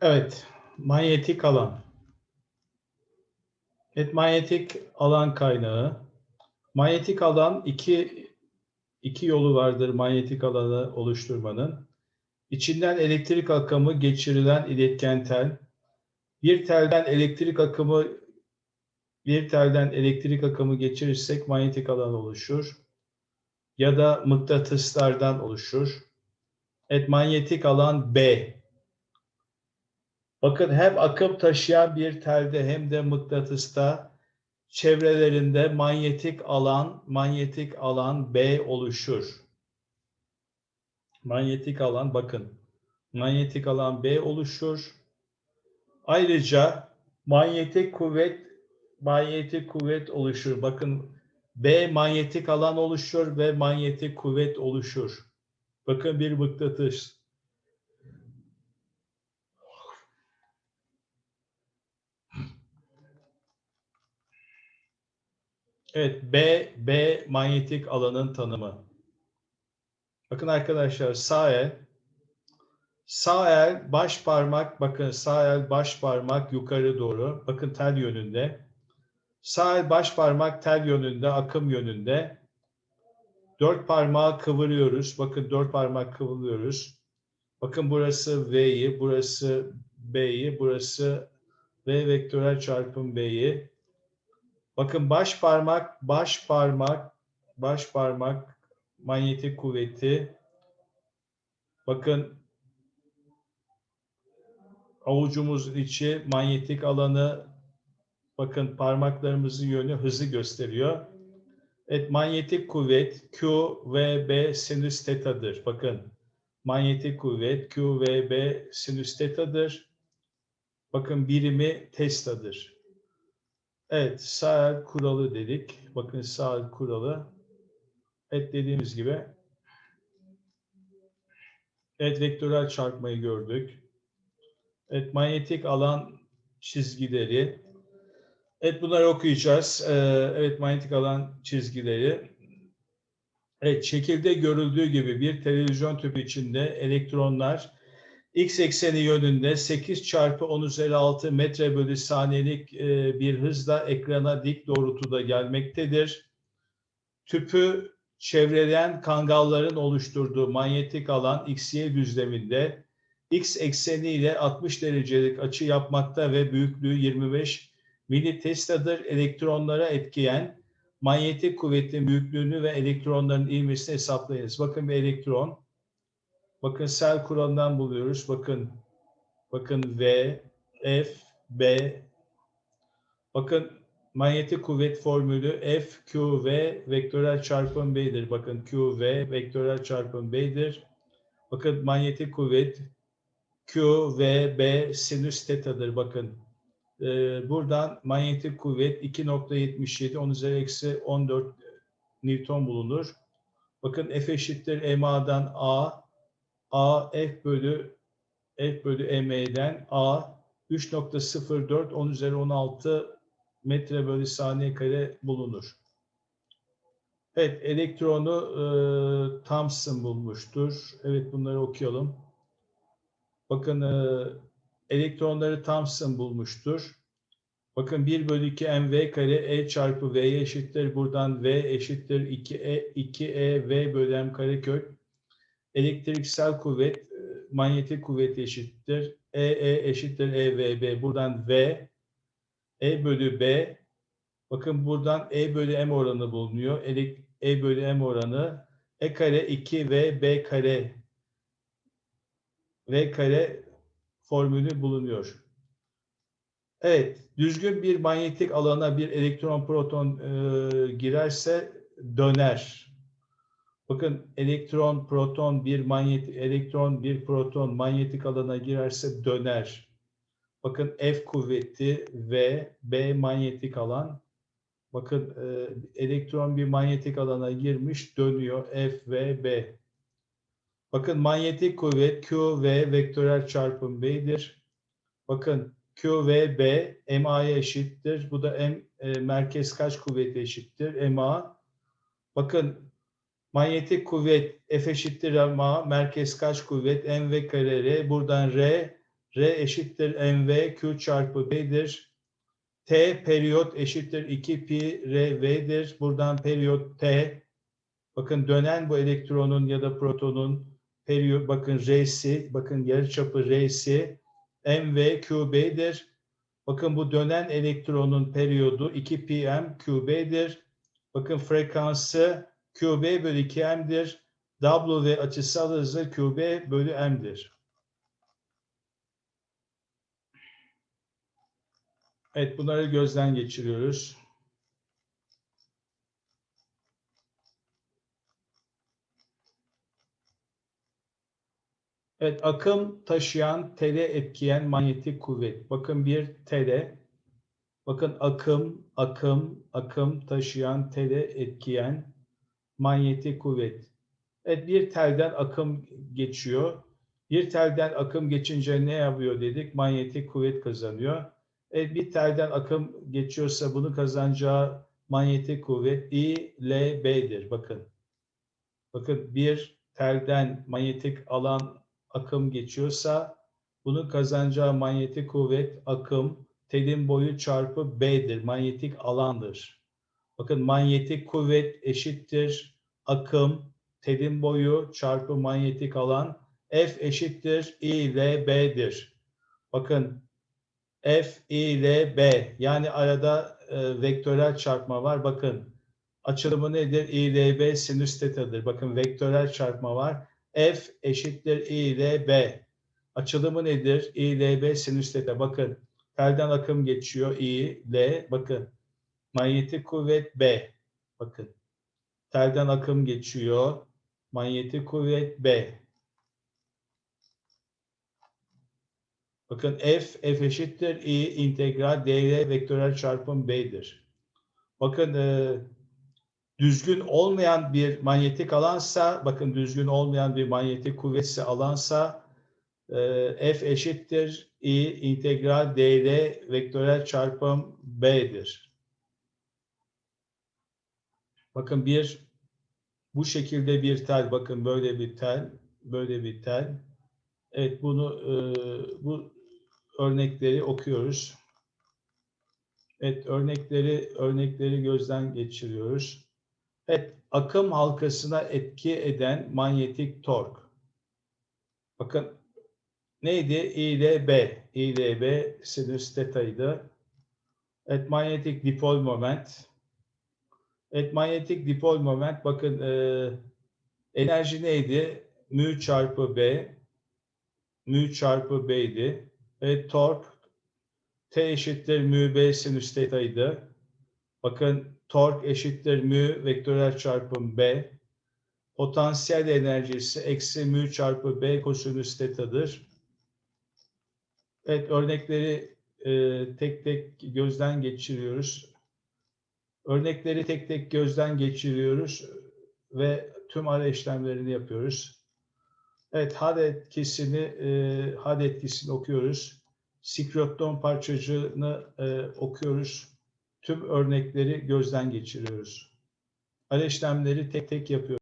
Evet, manyetik alan. Evet, manyetik alan kaynağı. Manyetik alan iki iki yolu vardır manyetik alanı oluşturmanın. İçinden elektrik akımı geçirilen iletken tel, bir telden elektrik akımı bir telden elektrik akımı geçirirsek manyetik alan oluşur. Ya da mıknatıslardan oluşur. Evet, manyetik alan B. Bakın hem akım taşıyan bir telde hem de mıknatısta çevrelerinde manyetik alan, manyetik alan B oluşur. Manyetik alan bakın. Manyetik alan B oluşur. Ayrıca manyetik kuvvet manyetik kuvvet oluşur. Bakın B manyetik alan oluşur ve manyetik kuvvet oluşur. Bakın bir mıknatıs. Evet, B, B manyetik alanın tanımı. Bakın arkadaşlar sağ el, sağ el baş parmak, bakın sağ el baş parmak yukarı doğru, bakın tel yönünde. Sağ el baş parmak tel yönünde, akım yönünde. Dört parmağı kıvırıyoruz. Bakın dört parmak kıvırıyoruz. Bakın burası V'yi, burası B'yi, burası V vektörel çarpım B'yi. Bakın baş parmak, baş parmak, baş parmak manyetik kuvveti. Bakın avucumuzun içi manyetik alanı bakın parmaklarımızın yönü hızı gösteriyor. Evet manyetik kuvvet Q ve B sinüs tetadır. Bakın manyetik kuvvet Q ve B sinüs tetadır. Bakın birimi Tesla'dır. Evet, sağ kuralı dedik. Bakın sağ kuralı. Evet dediğimiz gibi. Evet, vektörel çarpmayı gördük. Evet, manyetik alan çizgileri. Evet, bunları okuyacağız. Ee, evet, manyetik alan çizgileri. Evet, şekilde görüldüğü gibi bir televizyon tüpü içinde elektronlar X ekseni yönünde 8 çarpı 10 üzeri 6 metre bölü saniyelik e, bir hızla ekrana dik doğrultuda gelmektedir. Tüpü çevreleyen kangalların oluşturduğu manyetik alan XY düzleminde X ekseni ile 60 derecelik açı yapmakta ve büyüklüğü 25 mili Tesla'dır. Elektronlara etkileyen manyetik kuvvetin büyüklüğünü ve elektronların ivmesini hesaplayınız. Bakın bir elektron Bakın sel kuralından buluyoruz. Bakın bakın V, F, B. Bakın manyetik kuvvet formülü F, Q, V vektörel çarpım B'dir. Bakın Q, V vektörel çarpım B'dir. Bakın manyetik kuvvet Q, V, B sinüs tetadır. Bakın e, buradan manyetik kuvvet 2.77 10 üzeri eksi 14 Newton bulunur. Bakın F eşittir MA'dan A A F bölü F bölü ME'den A 3.04 10 üzeri 16 metre bölü saniye kare bulunur. Evet, elektronu e, Thomson bulmuştur. Evet, bunları okuyalım. Bakın e, elektronları Thomson bulmuştur. Bakın 1 bölü 2 mv kare e çarpı v'ye eşittir. Buradan v eşittir 2e, 2e v bölü m kare kök elektriksel kuvvet e, manyetik kuvvet eşittir. E, E eşittir E, V, B. Buradan V, E bölü B. Bakın buradan E bölü M oranı bulunuyor. E bölü M oranı E kare 2 V, B kare V kare formülü bulunuyor. Evet, düzgün bir manyetik alana bir elektron proton e, girerse döner. Bakın elektron, proton, bir manyetik elektron, bir proton manyetik alana girerse döner. Bakın F kuvveti ve B manyetik alan. Bakın e, elektron bir manyetik alana girmiş, dönüyor F ve B. Bakın manyetik kuvvet Q ve vektörel çarpım B'dir. Bakın Q ve B MA'ya eşittir. Bu da M e, merkez kaç kuvveti eşittir? MA. Bakın Manyetik kuvvet F eşittir ama merkez kaç kuvvet M ve kare R. Buradan R, R eşittir mv q çarpı b'dir. T periyot eşittir 2 pi r v'dir. Buradan periyot t. Bakın dönen bu elektronun ya da protonun periyot bakın r'si, bakın yarıçapı r'si mv q b'dir. Bakın bu dönen elektronun periyodu 2 pm qb'dir. Bakın frekansı qb bölü 2m'dir. W açısal hızı qb bölü m'dir. Evet bunları gözden geçiriyoruz. Evet akım taşıyan tele etkileyen manyetik kuvvet. Bakın bir tele. Bakın akım, akım, akım taşıyan tele etkileyen manyetik kuvvet. Evet bir telden akım geçiyor. Bir telden akım geçince ne yapıyor dedik? Manyetik kuvvet kazanıyor. Evet bir telden akım geçiyorsa bunu kazanacağı manyetik kuvvet I, L, B'dir. Bakın. Bakın bir telden manyetik alan akım geçiyorsa bunun kazanacağı manyetik kuvvet akım telin boyu çarpı B'dir. Manyetik alandır. Bakın manyetik kuvvet eşittir akım telin boyu çarpı manyetik alan F eşittir I ile B'dir. Bakın F I ile B yani arada e, vektörel çarpma var. Bakın açılımı nedir? I ile B sinüs tetadır. Bakın vektörel çarpma var. F eşittir I ile B. Açılımı nedir? I ile B sinüs teta. Bakın telden akım geçiyor I, L. Bakın manyetik kuvvet B. Bakın telden akım geçiyor. Manyetik kuvvet B. Bakın F, F eşittir I integral dr vektörel çarpım B'dir. Bakın e, düzgün olmayan bir manyetik alansa, bakın düzgün olmayan bir manyetik kuvvetse alansa e, F eşittir I integral dr vektörel çarpım B'dir. Bakın bir bu şekilde bir tel, bakın böyle bir tel, böyle bir tel. Evet bunu e, bu örnekleri okuyoruz. Evet örnekleri örnekleri gözden geçiriyoruz. Evet akım halkasına etki eden manyetik tork. Bakın neydi? I ile B. I ile B sinüs teta'ydı. Evet manyetik dipol moment. Evet manyetik dipol moment bakın e, enerji neydi? Mü çarpı B. Mü çarpı B'ydi. Evet tork T eşittir mü B sinüs teta'ydı. Bakın tork eşittir mü vektörel çarpım B. Potansiyel enerjisi eksi mü çarpı B kosinüs teta'dır. Evet örnekleri e, tek tek gözden geçiriyoruz. Örnekleri tek tek gözden geçiriyoruz ve tüm ara işlemlerini yapıyoruz. Evet, had etkisini, e, had etkisini okuyoruz. Sikroton parçacığını e, okuyoruz. Tüm örnekleri gözden geçiriyoruz. Ara işlemleri tek tek yapıyoruz.